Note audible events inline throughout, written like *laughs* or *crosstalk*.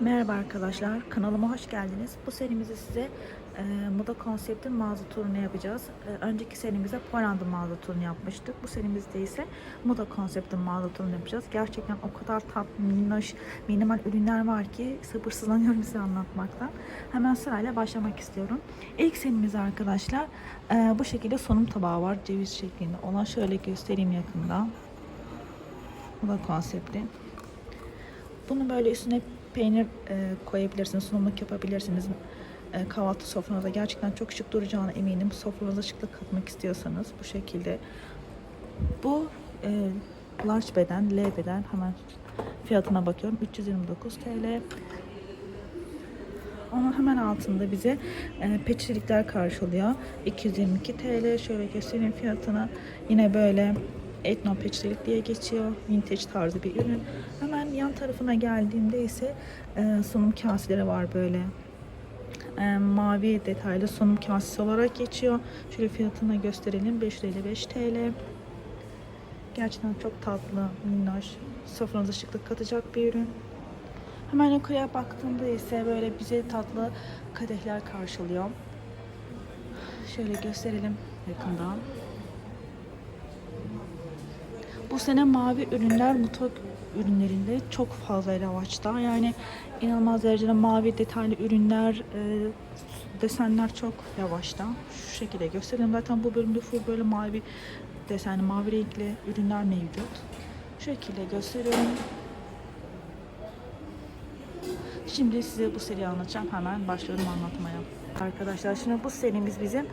Merhaba arkadaşlar, kanalıma hoş geldiniz. Bu serimizde size e, moda konseptin mağaza turunu yapacağız. E, önceki serimizde Poland'ın mağaza turunu yapmıştık. Bu serimizde ise moda konseptin mağaza turunu yapacağız. Gerçekten o kadar tatlı, minnoş, minimal ürünler var ki sabırsızlanıyorum *laughs* size anlatmaktan. Hemen sırayla başlamak istiyorum. İlk serimiz arkadaşlar e, bu şekilde sunum tabağı var. Ceviz şeklinde olan şöyle göstereyim yakından. Moda konsepti. Bunu böyle üstüne peynir e, koyabilirsiniz, sunumluk yapabilirsiniz. E, kahvaltı sofranıza gerçekten çok şık duracağına eminim. Sofranıza şıklık katmak istiyorsanız bu şekilde. Bu e, large beden, L beden hemen fiyatına bakıyorum. 329 TL. Onun hemen altında bize e, peçetelikler karşılıyor. 222 TL. Şöyle göstereyim fiyatını. Yine böyle etno peçetelik diye geçiyor. Vintage tarzı bir ürün. Hemen yan tarafına geldiğimde ise e, sunum kaseleri var böyle. E, mavi detaylı sunum kasesi olarak geçiyor. Şöyle fiyatını gösterelim. 555 TL. Gerçekten çok tatlı, minnoş. Sofranıza şıklık katacak bir ürün. Hemen yukarıya baktığımda ise böyle bize tatlı kadehler karşılıyor. Şöyle gösterelim yakından. Bu sene mavi ürünler mutfak ürünlerinde çok fazla revaçta. Yani inanılmaz derecede mavi detaylı ürünler, e, desenler çok revaçta. Şu şekilde göstereyim. Zaten bu bölümde full böyle mavi desenli, mavi renkli ürünler mevcut. Şu şekilde gösteriyorum. Şimdi size bu seriyi anlatacağım. Hemen başlıyorum anlatmaya. Arkadaşlar şimdi bu serimiz bizim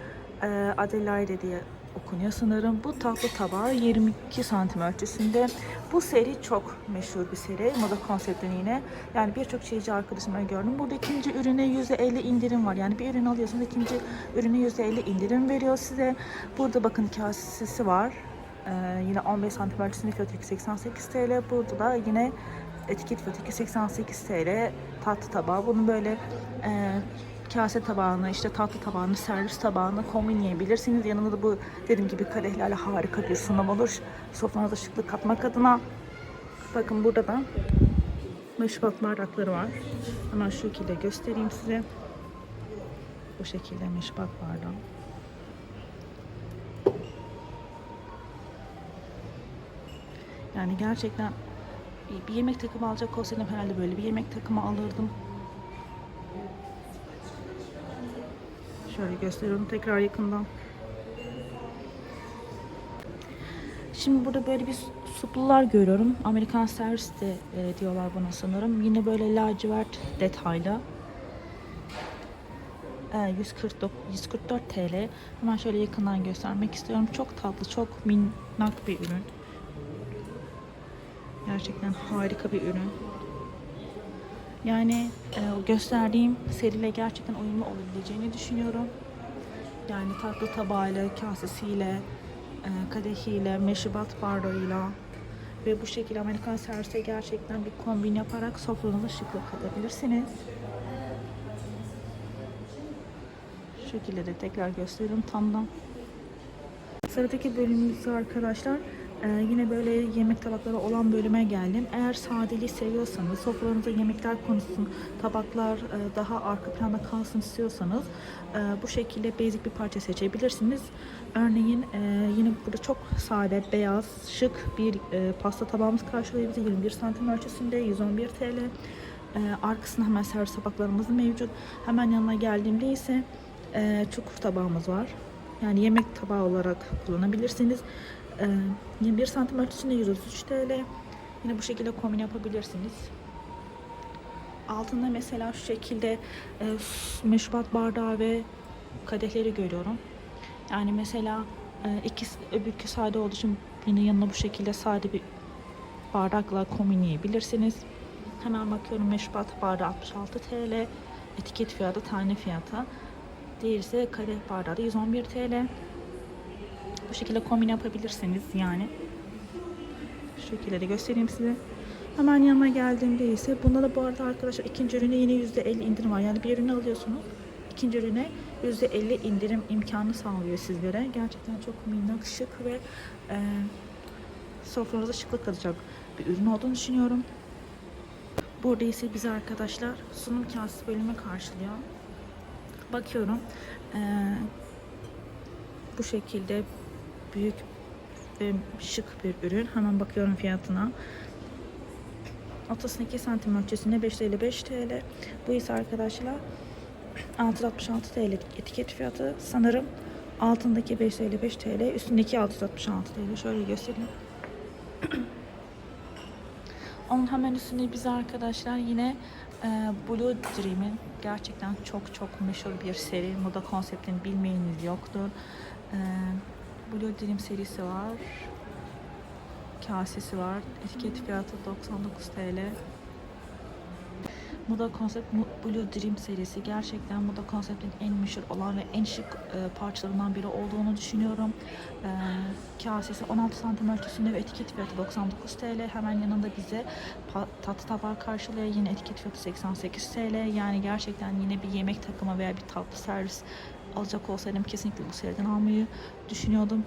e, Adelaide diye okunuyor sanırım. Bu tatlı tabağı 22 santim ölçüsünde. Bu seri çok meşhur bir seri. Moda konseptini yine. Yani birçok şeyci arkadaşımla gördüm. Burada ikinci ürüne %50 indirim var. Yani bir ürün alıyorsunuz ikinci ürüne %50 indirim veriyor size. Burada bakın kasesi var. Ee, yine 15 santim ölçüsünde fiyatı 288 TL. Burada da yine etiket fiyatı 288 TL tatlı tabağı. Bunu böyle e, kase tabağını, işte tatlı tabağını, servis tabağını kombinleyebilirsiniz. Yanında da bu dediğim gibi kadehlerle harika bir sunum olur. Sofranıza şıklık katmak adına. Bakın burada da meşrubat bardakları var. Hemen şu şekilde göstereyim size. Bu şekilde meşrubat bardağı. Yani gerçekten bir yemek takımı alacak olsaydım herhalde böyle bir yemek takımı alırdım. Şöyle gösteriyorum tekrar yakından. Şimdi burada böyle bir suplular görüyorum. Amerikan servis de e, diyorlar buna sanırım. Yine böyle lacivert detaylı. E, 149, 144 TL. Hemen şöyle yakından göstermek istiyorum. Çok tatlı, çok minnak bir ürün. Gerçekten harika bir ürün. Yani e, gösterdiğim seriyle gerçekten uyumlu olabileceğini düşünüyorum. Yani tatlı tabağıyla, kasesiyle, e, kadehiyle, meşrubat bardağıyla ve bu şekilde Amerikan servise gerçekten bir kombin yaparak sofranıza şıklık katabilirsiniz. Şu şekilde de tekrar gösteriyorum tamdan. Sıradaki bölümümüzde arkadaşlar ee, yine böyle yemek tabakları olan bölüme geldim. Eğer sadeliği seviyorsanız, sofranızda yemekler konusun, tabaklar e, daha arka planda kalsın istiyorsanız e, bu şekilde basic bir parça seçebilirsiniz. Örneğin e, yine burada çok sade, beyaz, şık bir e, pasta tabağımız karşılıyor bizi 21 santim ölçüsünde 111 TL. E, arkasında hemen servis tabaklarımız mevcut. Hemen yanına geldiğimde ise e, çukur tabağımız var. Yani yemek tabağı olarak kullanabilirsiniz. Ee, 21 santim ölçüsünde 133 TL. Yine bu şekilde kombin yapabilirsiniz. Altında mesela şu şekilde e, meşrubat bardağı ve kadehleri görüyorum. Yani mesela e, ikisi öbürkü sade olduğu için yine yanına bu şekilde sade bir bardakla kombinleyebilirsiniz. Hemen bakıyorum meşrubat bardağı 66 TL. Etiket fiyatı tane fiyatı. Diğeri ise kadeh bardağı da 111 TL. Bu şekilde kombin yapabilirsiniz yani. Şu şekilde de göstereyim size. Hemen yanına geldiğimde ise bunda da bu arada arkadaşlar ikinci ürüne yine %50 indirim var. Yani bir ürünü alıyorsunuz. ikinci ürüne %50 indirim imkanı sağlıyor sizlere. Gerçekten çok minnak, şık ve e, sofranıza şıklık katacak bir ürün olduğunu düşünüyorum. Burada ise bizi arkadaşlar sunum kasesi bölümü karşılıyor. Bakıyorum. Ee, bu şekilde büyük ve şık bir ürün. Hemen bakıyorum fiyatına. 32 santim ölçüsünde 555 TL. Bu ise arkadaşlar 666 TL etiket fiyatı. Sanırım altındaki 555 TL, üstündeki 666 TL. Şöyle göstereyim. *clears throat* Onun hemen üstünde bize arkadaşlar yine e, Blue Dream'in gerçekten çok çok meşhur bir seri. Moda konseptini bilmeyeniniz yoktur. E, Blue Dream serisi var. Kasesi var. Etiket fiyatı 99 TL. Moda Konsept Blue Dream serisi gerçekten Moda Konsept'in en meşhur olan ve en şık e, parçalarından biri olduğunu düşünüyorum. E, kasesi 16 santim ölçüsünde ve etiket fiyatı 99 TL. Hemen yanında bize tatlı tabağı karşılıyor. Yine etiket fiyatı 88 TL. Yani gerçekten yine bir yemek takımı veya bir tatlı servis alacak olsaydım kesinlikle bu seriden almayı düşünüyordum.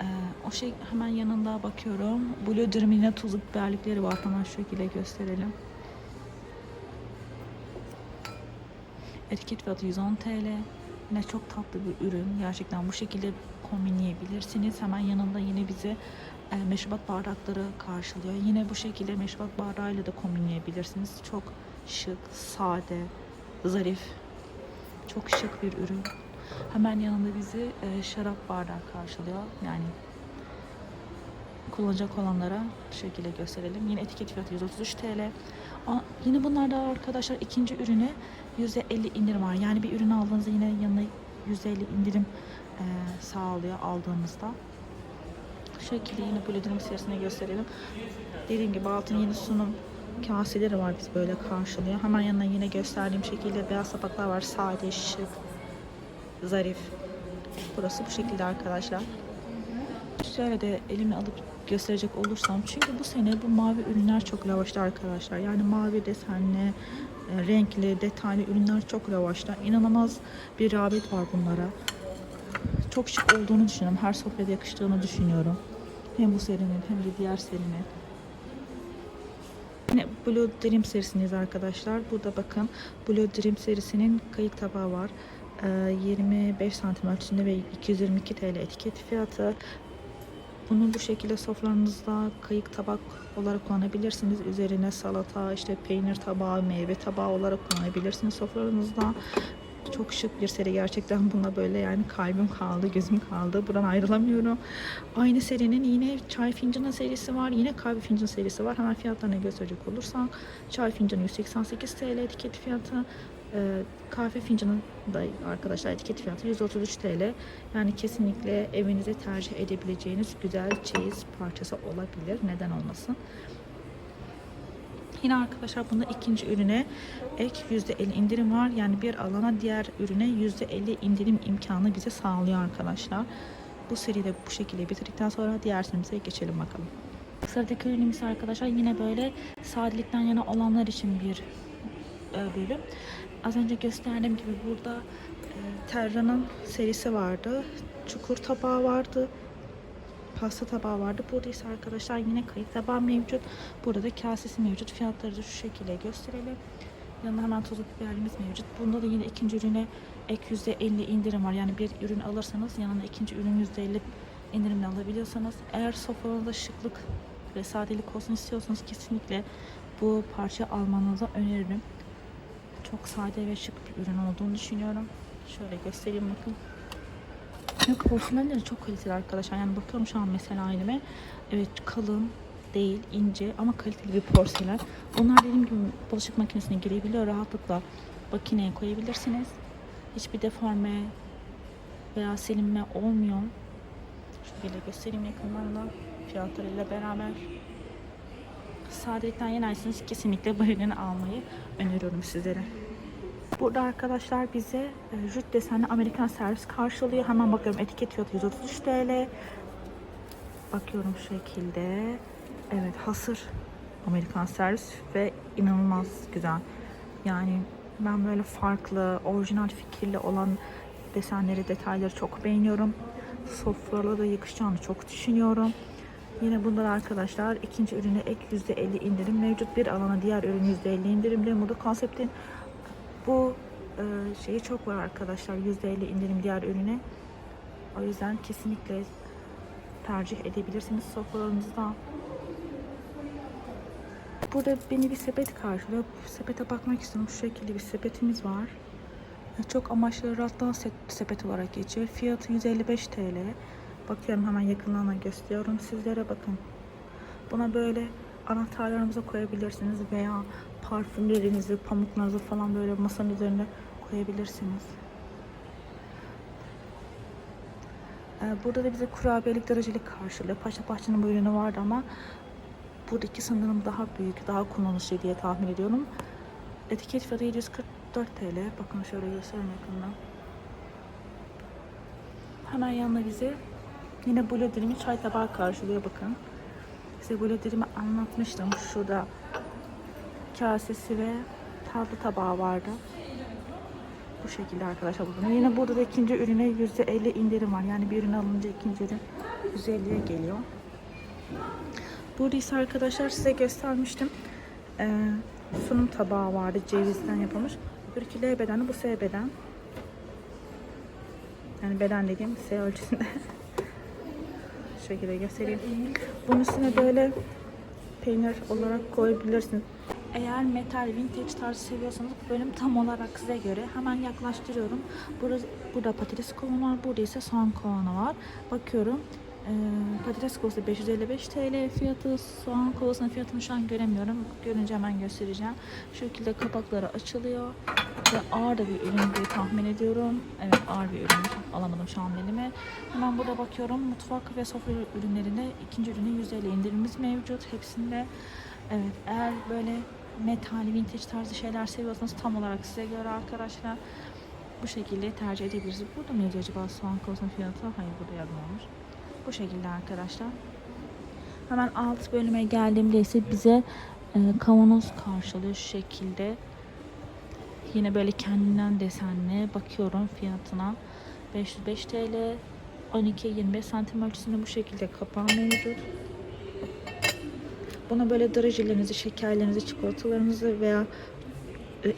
E, o şey hemen yanında bakıyorum. Blue Dream'in yine tuzlu biberlikleri var. Hemen şu şekilde gösterelim. Etiket fiyatı 110 TL. Yine çok tatlı bir ürün. Gerçekten bu şekilde kombinleyebilirsiniz. Hemen yanında yine bize e, meşrubat bardakları karşılıyor. Yine bu şekilde meşrubat bardağıyla da kombinleyebilirsiniz. Çok şık, sade, zarif. Çok şık bir ürün. Hemen yanında bizi e, şarap bardağı karşılıyor. Yani kullanacak olanlara şu şekilde gösterelim. Yine etiket fiyatı 133 TL. Aa, yine bunlarda arkadaşlar ikinci ürüne %50 indirim var. Yani bir ürünü aldığınızda yine yanına %50 indirim e, sağlıyor aldığınızda. Şu şekilde yine böyle dilim serisine gösterelim. Dediğim gibi altın yeni sunum kaseleri var biz böyle karşılıyor. Hemen yanına yine gösterdiğim şekilde beyaz tabaklar var. Sade, şık, zarif. Burası bu şekilde arkadaşlar. Şöyle de elimi alıp gösterecek olursam çünkü bu sene bu mavi ürünler çok lavaşta arkadaşlar. Yani mavi desenli, e, renkli, detaylı ürünler çok lavaşta. İnanılmaz bir rağbet var bunlara. Çok şık olduğunu düşünüyorum. Her sofrada yakıştığını düşünüyorum. Hem bu serinin hem de diğer serinin. Yine Blue Dream serisindeyiz arkadaşlar. Burada bakın Blue Dream serisinin kayık tabağı var. Ee, 25 santim ölçüsünde ve 222 TL etiket fiyatı. Bunu bu şekilde sofranızda kayık tabak olarak kullanabilirsiniz. Üzerine salata, işte peynir tabağı, meyve tabağı olarak kullanabilirsiniz sofranızda. Çok şık bir seri gerçekten buna böyle yani kalbim kaldı, gözüm kaldı. Buradan ayrılamıyorum. Aynı serinin yine çay fincanı serisi var. Yine kahve fincanı serisi var. Hemen fiyatlarına gösterecek olursam. Çay fincanı 188 TL etiket fiyatı. Ee, kahve fincanı da arkadaşlar etiket fiyatı 133 TL. Yani kesinlikle evinize tercih edebileceğiniz güzel çeyiz parçası olabilir. Neden olmasın? Yine arkadaşlar bunda ikinci ürüne ek %50 indirim var. Yani bir alana diğer ürüne %50 indirim imkanı bize sağlıyor arkadaşlar. Bu seride bu şekilde bitirdikten sonra diğer serimize geçelim bakalım. Sıradaki ürünümüz arkadaşlar yine böyle sadelikten yana olanlar için bir e, bölüm. Az önce gösterdiğim gibi burada e, Terra'nın serisi vardı. Çukur tabağı vardı. Pasta tabağı vardı. Burada ise arkadaşlar yine kayık tabağı mevcut. Burada da kasesi mevcut. Fiyatları da şu şekilde gösterelim. Yanında hemen tozlu biberimiz mevcut. Bunda da yine ikinci ürüne ek %50 indirim var. Yani bir ürün alırsanız yanında ikinci ürün %50 indirimle alabiliyorsanız. Eğer sofranızda şıklık ve sadelik olsun istiyorsanız kesinlikle bu parça almanızı öneririm. Çok sade ve şık bir ürün olduğunu düşünüyorum. Şöyle göstereyim bakın. Ve porselenleri çok kaliteli arkadaşlar. Yani bakıyorum şu an mesela elime. Evet kalın değil, ince ama kaliteli bir porselen. Onlar dediğim gibi bulaşık makinesine girebiliyor. Rahatlıkla makineye koyabilirsiniz. Hiçbir deforme veya silinme olmuyor. Şöyle göstereyim yakından da fiyatlarıyla beraber. Sadelikten yenerseniz kesinlikle bu ürünü almayı öneriyorum sizlere. Burada arkadaşlar bize e, jüt desenli Amerikan servis karşılıyor. Hemen bakıyorum etiket fiyatı 133 TL. Bakıyorum şekilde. Evet hasır Amerikan servis ve inanılmaz güzel. Yani ben böyle farklı, orijinal fikirli olan desenleri, detayları çok beğeniyorum. Sofralara da yakışacağını çok düşünüyorum. Yine bunlar arkadaşlar ikinci ürüne ek %50 indirim mevcut. Bir alana diğer ürün %50 indirimli. Moda konseptin bu e, şeyi çok var arkadaşlar. %50 indirim diğer ürüne. O yüzden kesinlikle tercih edebilirsiniz sofralarınızda. Burada beni bir sepet karşılıyor. Bu sepete bakmak istiyorum. Şu şekilde bir sepetimiz var. Çok amaçlı set- sepet olarak geçiyor. Fiyatı 155 TL. Bakıyorum hemen yakınlarına gösteriyorum sizlere bakın. Buna böyle anahtarlarınızı koyabilirsiniz veya parfümlerinizi, pamuklarınızı falan böyle masanın üzerine koyabilirsiniz. Ee, Burada da bize kurabiyelik derecelik karşılıyor. Paşa Bahçe'nin bu ürünü vardı ama buradaki sanırım daha büyük, daha kullanışlı diye tahmin ediyorum. Etiket fiyatı 744 TL. Bakın şöyle göstereyim yakından. Hemen yanına bize yine Dream'in çay tabağı karşılıyor bakın. Size Dream'i anlatmıştım. Şurada kasesi ve tatlı tabağı vardı. Bu şekilde arkadaşlar burada. Yine burada da ikinci ürüne %50 indirim var. Yani bir ürün alınca ikinci ürün %50'ye geliyor. Burada ise arkadaşlar size göstermiştim. Ee, sunum tabağı vardı cevizden yapılmış. Öbürkü L bedeni bu S beden. Yani beden dediğim S ölçüsünde. *laughs* Şekilde göstereyim. Bunun üstüne böyle peynir olarak koyabilirsiniz. Eğer metal vintage tarzı seviyorsanız bu bölüm tam olarak size göre. Hemen yaklaştırıyorum. Burada, burada patates kovanı var. Burada ise soğan kovanı var. Bakıyorum. Ee, patates kovası 555 TL fiyatı. Soğan kovasının fiyatını şu an göremiyorum. Görünce hemen göstereceğim. Şu şekilde kapakları açılıyor. Ve ağır da bir ürün diye tahmin ediyorum. Evet ağır bir ürün. Alamadım şu an elime. Hemen burada bakıyorum. Mutfak ve sofra ürünlerinde ikinci ürünün %50 indirimimiz mevcut. Hepsinde Evet, eğer böyle metal, vintage tarzı şeyler seviyorsanız tam olarak size göre arkadaşlar bu şekilde tercih edebilirsiniz. Burada mı yazıyor acaba soğan kovasının fiyatı? Hayır burada yazmamış. Bu şekilde arkadaşlar. Hemen alt bölüme geldiğimde ise bize e, kavanoz karşılıyor şu şekilde. Yine böyle kendinden desenli bakıyorum fiyatına. 505 TL 12-25 santim ölçüsünde bu şekilde kapağı mevcut. Buna böyle drajelerinizi, şekerlerinizi, çikolatalarınızı veya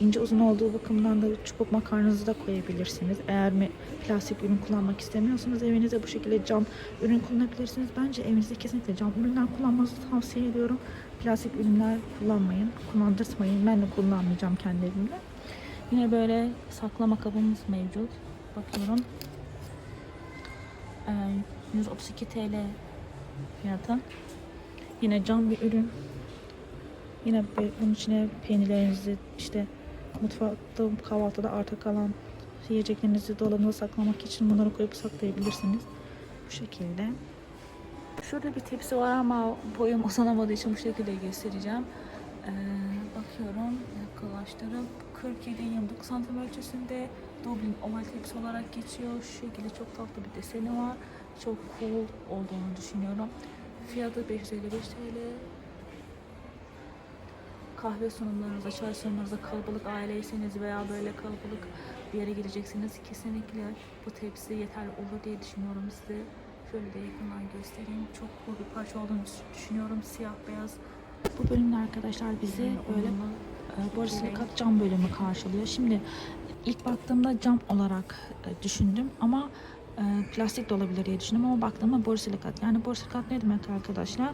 ince uzun olduğu bakımından da çubuk makarnanızı da koyabilirsiniz. Eğer mi plastik ürün kullanmak istemiyorsanız evinize bu şekilde cam ürün kullanabilirsiniz. Bence evinizde kesinlikle cam ürünler kullanmanızı tavsiye ediyorum. Plastik ürünler kullanmayın, kullandırtmayın. Ben de kullanmayacağım kendi evimde. Yine böyle saklama kabımız mevcut. Bakıyorum. Ee, 132 TL fiyatı. Yine cam bir ürün. Yine bunun içine peynirlerinizi işte mutfakta kahvaltıda arta kalan yiyeceklerinizi dolabına saklamak için bunları koyup saklayabilirsiniz. Bu şekilde. Şurada bir tepsi var ama boyum uzanamadığı için bu şekilde göstereceğim. Ee, bakıyorum yaklaştırıp 47-29 santim ölçüsünde Dublin oval tepsi olarak geçiyor. Şu şekilde çok tatlı bir deseni var. Çok cool olduğunu düşünüyorum. Fiyatı 555 TL. Kahve sunumlarınıza, çay sunumlarınıza kalabalık aileyseniz veya böyle kalabalık bir yere gideceksiniz kesinlikle bu tepsi yeterli olur diye düşünüyorum size. Şöyle de yakından göstereyim. Çok cool bir parça olduğunu düşünüyorum. Siyah beyaz. Bu bölümde arkadaşlar bizi böyle e, borosilikat cam bölümü karşılıyor. Şimdi ilk baktığımda cam olarak e, düşündüm ama e, plastik de olabilir diye düşündüm ama baktığımda borosilikat. Yani borosilikat ne demek arkadaşlar?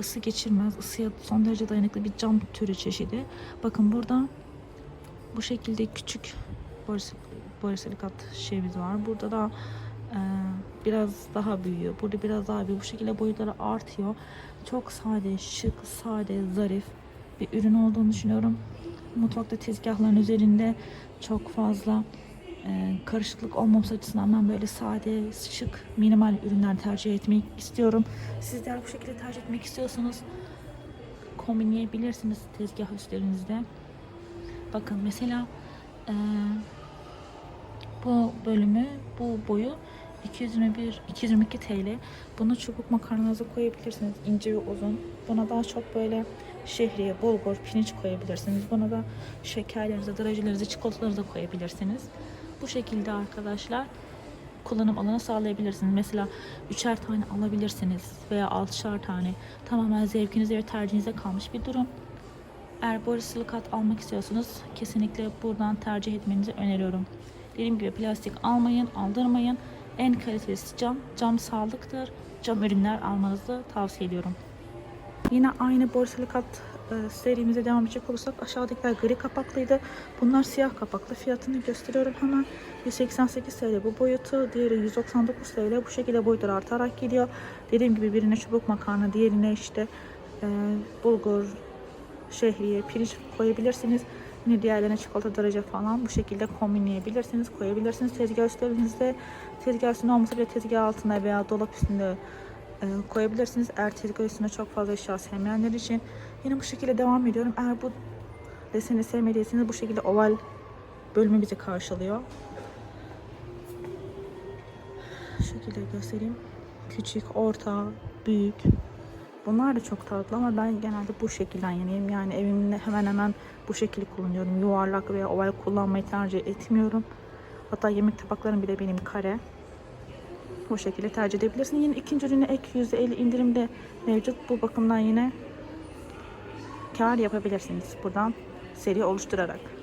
Isı geçirmez, ısıya son derece dayanıklı bir cam türü çeşidi. Bakın burada bu şekilde küçük boros- borosilikat şeyimiz var. Burada da e, biraz daha büyüyor. Burada biraz daha büyüyor. Bu şekilde boyutları artıyor. Çok sade, şık, sade, zarif bir ürün olduğunu düşünüyorum. Mutfakta tezgahların üzerinde çok fazla e, karışıklık olmaması açısından ben böyle sade, şık, minimal ürünler tercih etmek istiyorum. Sizler bu şekilde tercih etmek istiyorsanız kombinleyebilirsiniz tezgah üstlerinizde. Bakın mesela e, bu bölümü, bu boyu 221, 222 TL. Bunu çubuk makarnanıza koyabilirsiniz. ince ve uzun. Buna daha çok böyle şehriye, bulgur, pirinç koyabilirsiniz. Buna da şekerlerinizi, drajelerinizi, çikolatalarınızı koyabilirsiniz. Bu şekilde arkadaşlar kullanım alanı sağlayabilirsiniz. Mesela üçer tane alabilirsiniz veya altışar tane. Tamamen zevkinize ve tercihinize kalmış bir durum. Eğer borosilikat almak istiyorsanız kesinlikle buradan tercih etmenizi öneriyorum. Dediğim gibi plastik almayın, aldırmayın. En kalitelisi cam. Cam sağlıktır. Cam ürünler almanızı tavsiye ediyorum. Yine aynı borsalikat e, serimize devam edecek olursak aşağıdakiler gri kapaklıydı. Bunlar siyah kapaklı. Fiyatını gösteriyorum hemen. 188 TL bu boyutu. Diğeri 199 TL. Bu şekilde boyutlar artarak gidiyor. Dediğim gibi birine çubuk makarna, diğerine işte e, bulgur, şehriye, pirinç koyabilirsiniz. Yine diğerlerine çikolata derece falan bu şekilde kombinleyebilirsiniz, koyabilirsiniz tezgah üstlerinizde. Tezgah üstünde olmasa bile tezgah altında veya dolap üstünde e, koyabilirsiniz. Eğer tezgah üstünde çok fazla eşya sevmeyenler için. Yine bu şekilde devam ediyorum. Eğer bu deseni sevmediyseniz bu şekilde oval bölümü bizi karşılıyor. Şu şekilde göstereyim. Küçük, orta, büyük. Bunlar da çok tatlı ama ben genelde bu şekilden yanayım. Yani evimde hemen hemen bu şekilde kullanıyorum. Yuvarlak veya oval kullanmayı tercih etmiyorum. Hatta yemek tabaklarım bile benim kare. Bu şekilde tercih edebilirsin. Yine ikinci ürüne ek %50 indirimde mevcut. Bu bakımdan yine kar yapabilirsiniz buradan seri oluşturarak.